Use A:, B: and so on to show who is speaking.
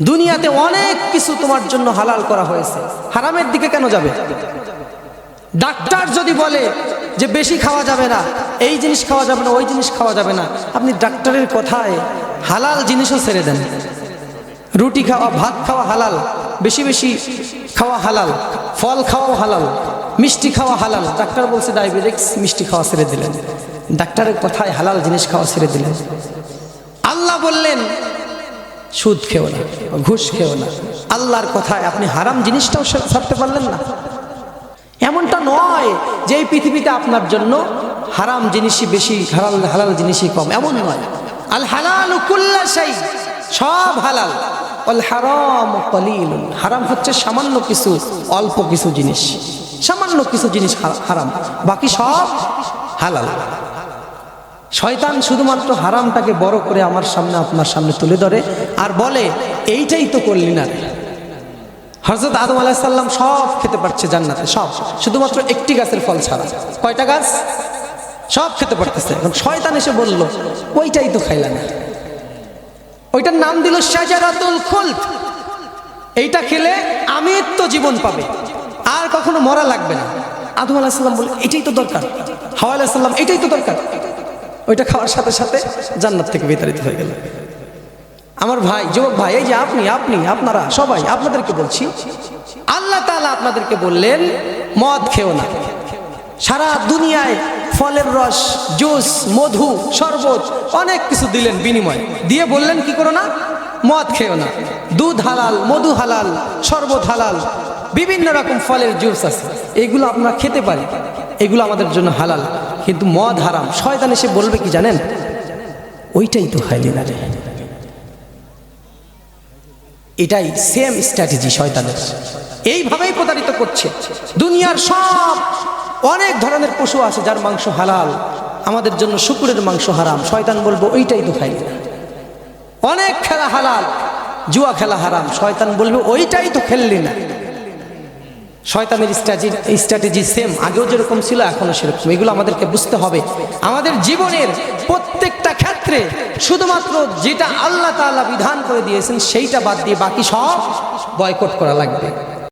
A: দুনিয়াতে অনেক কিছু তোমার জন্য হালাল করা হয়েছে। হারামের দিকে কেন যাবে? ডাক্তার যদি বলে যে বেশি খাওয়া যাবে না, এই জিনিস খাওয়া যাবে না, ওই জিনিস খাওয়া যাবে না, আপনি ডাক্তারের কথায় হালাল জিনিসও ছেড়ে দেন। রুটি খাওয়া, ভাত খাওয়া হালাল, বেশি বেশি খাওয়া হালাল, ফল খাওয়াও হালাল, মিষ্টি খাওয়া হালাল। ডাক্তার বলছে ডায়াবেটিক্স মিষ্টি খাওয়া ছেড়ে দিলেন। ডাক্তারের কথায় হালাল জিনিস খাওয়া ছেড়ে দিলেন। আল্লাহ বললেন সুদ খেও না, ঘুষ খেও না। আল্লাহর কথায় আপনি হারাম জিনিসটাও ছাড়তে পারলেন না। এমনটা নয় যে এই পৃথিবীতে আপনার জন্য হারাম জিনিসই বেশি, হালাল হালাল জিনিসই কম। এমন নয়। আল হালাল কুল্লা শাই, সব হালাল। অল হারাম কলিল হারাম হচ্ছে সামান্য কিছু, অল্প কিছু জিনিস। সামান্য কিছু জিনিস হারাম। বাকি সব হালাল। শয়তান শুধুমাত্র হারামটাকে বড় করে আমার সামনে, আপনার সামনে তুলে ধরে আর বলে, এইটাই তো করলি না হজরত আদম আলাহিসাল্লাম সব খেতে পারছে জান্নাতে, সব। শুধুমাত্র একটি গাছের ফল ছাড়া। কয়টা গাছ? সব খেতে পারতেছে। এখন শয়তান এসে বলল, ওইটাই তো খাইলা না ওইটার নাম দিল শাজারাতুল খুলদ। এইটা খেলে আমৃত্য জীবন পাবে, আর কখনো মরা লাগবে না। আদম আলাহিসাল্লাম বলে এটাই তো দরকার। হাওয়া আলাহিসাল্লাম এটাই তো দরকার। ওইটা খাওয়ার সাথে সাথে জান্নাত থেকে বিতাড়িত হয়ে গেল। আমার ভাই, যুবক ভাই, এই যে আপনি আপনি, আপনারা সবাই, আপনাদেরকে বলছি, আল্লাহ তাআলা আপনাদেরকে বললেন, মদ খেও না। সারা দুনিয়ায় ফলের রস, জুস, মধু, শরবত, অনেক কিছু দিলেন বিনিময়। দিয়ে বললেন কি করো না? মদ খেও না। দুধ হালাল, মধু হালাল, শরবত হালাল, বিভিন্ন রকম ফলের জুস আছে। এগুলো আমরা খেতে পারি এগুলো আমাদের জন্য হালাল। কিন্তু মদ হারাম। শয়তান এসে বলবে কি জানেন? ওইটাই তো খাইলি না রে। এটাই সেম স্ট্র্যাটেজি শয়তানের। এইভাবেই প্রতারিত করছে। দুনিয়ার সব অনেক ধরনের পশু আছে যার মাংস হালাল। আমাদের জন্য শুকুরের মাংস হারাম। শয়তান বলব, ওইটাই তো খাইলি না অনেক খেলা হালাল, জুয়া খেলা হারাম। শয়তান বলবে, ওইটাই তো খেললি না শয়তানের স্ট্র্যাটেজি স্ট্র্যাটেজি সেম আগেও যেরকম ছিল, এখনও সেরকম। এগুলো আমাদেরকে বুঝতে হবে। আমাদের জীবনের প্রত্যেকটা ক্ষেত্রে শুধুমাত্র যেটা আল্লাহ তাআলা বিধান করে দিয়েছেন, সেইটা বাদ দিয়ে বাকি সব বয়কট করা লাগবে।